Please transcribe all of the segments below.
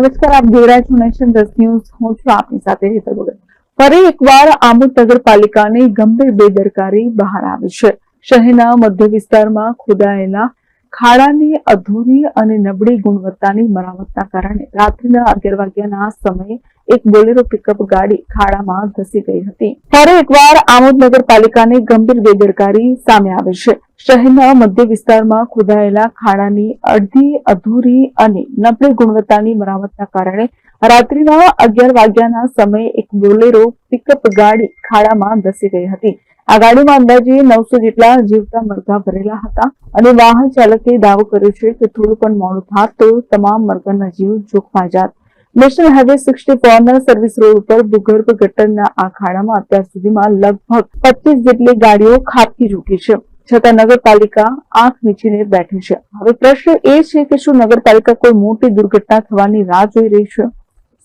નમસ્કાર, આપ રહ્યા છો નેશન દસ ન્યૂઝ. હું છું આપની સાથે હેતલ ભગત. ફરી એકવાર આમોદ નગરપાલિકાની ગંભીર બેદરકારી બહાર આવી છે. શહેરના મધ્ય વિસ્તારમાં ખોદાયેલા ખાડાની અધૂરી અને નબળી ગુણવત્તાની મરામતના કારણે રાત્રિના અગિયાર વાગ્યાના સમયે એક બોલેરો પિકઅપ ગાડી ખાડામાં ધસી ગઈ હતી. ત્યારે એકવાર આમોદ નગરપાલિકાની ગંભીર બેદરકારી સામે આવે છે. શહેરના મધ્ય વિસ્તારમાં ખોદાયેલા ખાડાની અડધી અધૂરી અને નબળી ગુણવત્તાની મરામતના કારણે રાત્રિના અગિયાર વાગ્યાના સમયે એક બોલેરો પિકઅપ ગાડી ખાડામાં ધસી ગઈ હતી. આ ગાડીમાં અંદાજે નવસો જેટલા જીવતા મરઘા ભરેલા હતા અને વાહન ચાલકે દાવો કર્યો છે કે થોડું પણ મોડું થાત તો તમામ મરઘાના જીવ જોખમાં જાત. નેશનલ હાઈવે સિક્સટી ફોરના સર્વિસ રોડ ઉપર ભૂગર્ભ ગટરના આ ખાડામાં અત્યાર સુધીમાં લગભગ પચીસ જેટલી ગાડીઓ ખાબકી ચૂકી છે. છતાં નગરપાલિકા આંખ મીચીને બેઠી છે. હવે પ્રશ્ન એ છે કે શું નગરપાલિકા કોઈ મોટી દુર્ઘટના થવાની રાહ જોઈ રહી છે?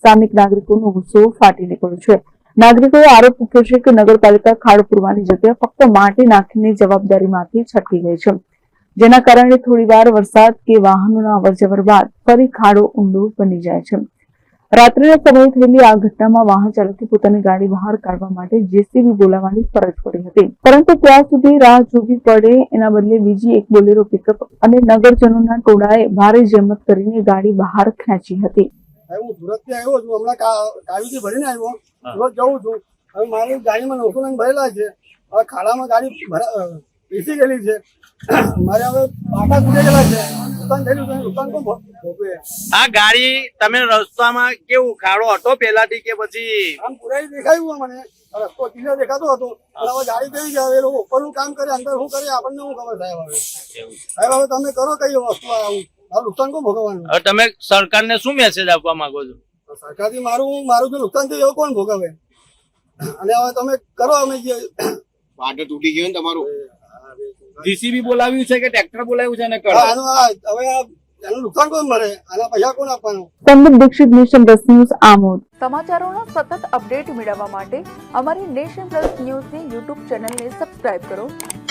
સ્થાનિક નાગરિકોનો ગુસ્સો ફાટી નીકળ્યો છે. નાગરિકોએ આરોપ મૂક્યો છે કે નગરપાલિકા ખાડ પૂરવાની જગ્યાએ ફક્ત માટી નાખીને જવાબદારીમાંથી છટકી ગઈ છે. જેના કારણે થોડીવાર વરસાદ કે વાહનોના અવરજવર બાદ ફરી ખાડો ઊંડો બની જાય છે. રાત્રિના સમયે થયેલી આ ઘટનામાં વાહન ચાલકે પોતાની ગાડી બહાર કાઢવા માટે જેસીબી બોલાવવાની ફરજ પડી હતી. પરંતુ ત્યાં સુધી રાહ જોવી પડે એના બદલે બીજી એક બોલેરો પિકઅપ અને નગરજનોના ટોળાએ ભારે જહેમત કરીને ગાડી બહાર ખેંચી હતી. હવે હું સુરતથી આવ્યો છું હમણાં કાવીથી ભરીને આવ્યો. સુરત જઉં છું. હવે મારી ગાડીમાં નવસો નંગ ભરેલા છે. હવે ખાડામાં ગાડી ભરા બેસી ગયેલી છે. મારે હવે પાટા તૂટી ગયેલા છે. આ ગાડી તમે રસ્તામાં કેવું ખાડો હતો પેલાથી કે પછી? આમ પુરાઈ દેખાયું મને. રસ્તો ક્લિયર દેખાતો હતો. પણ હવે ગાડી કેવી છે હવે એ લોકો ઉપરનું કામ કરે અંદર શું કરે. આપણને શું ખબર સાહેબ હવે? સાહેબ હવે તમે કરો કઈ વસ્તુ આવું? નુકસાન કોણ ભોગવવાનું? હવે તમે સરકારને શું મેસેજ આપવા માંગો છો? સરકારથી મારું મારું જે નુકસાન થયું એવું કોણ ભોગવે? અને હવે તમે કરો અમે જે પાટો તૂટી ગયો ને તમારું. જીસીબી બોલાવ્યું છે કે ટ્રેક્ટર બોલાવ્યું છે અને કરો? હવે એનું નુકસાન કોણ મળે આના પૈસા કોણ આપવાનું? દીક્ષિત નેશન દસ ન્યૂઝ આમોદ. સમાચારોના સતત અપડેટ મેળવવા માટે અમારી નેશન પ્લસ ન્યૂઝની યુટ્યુબ ચેનલને સબસ્ક્રાઇબ કરો.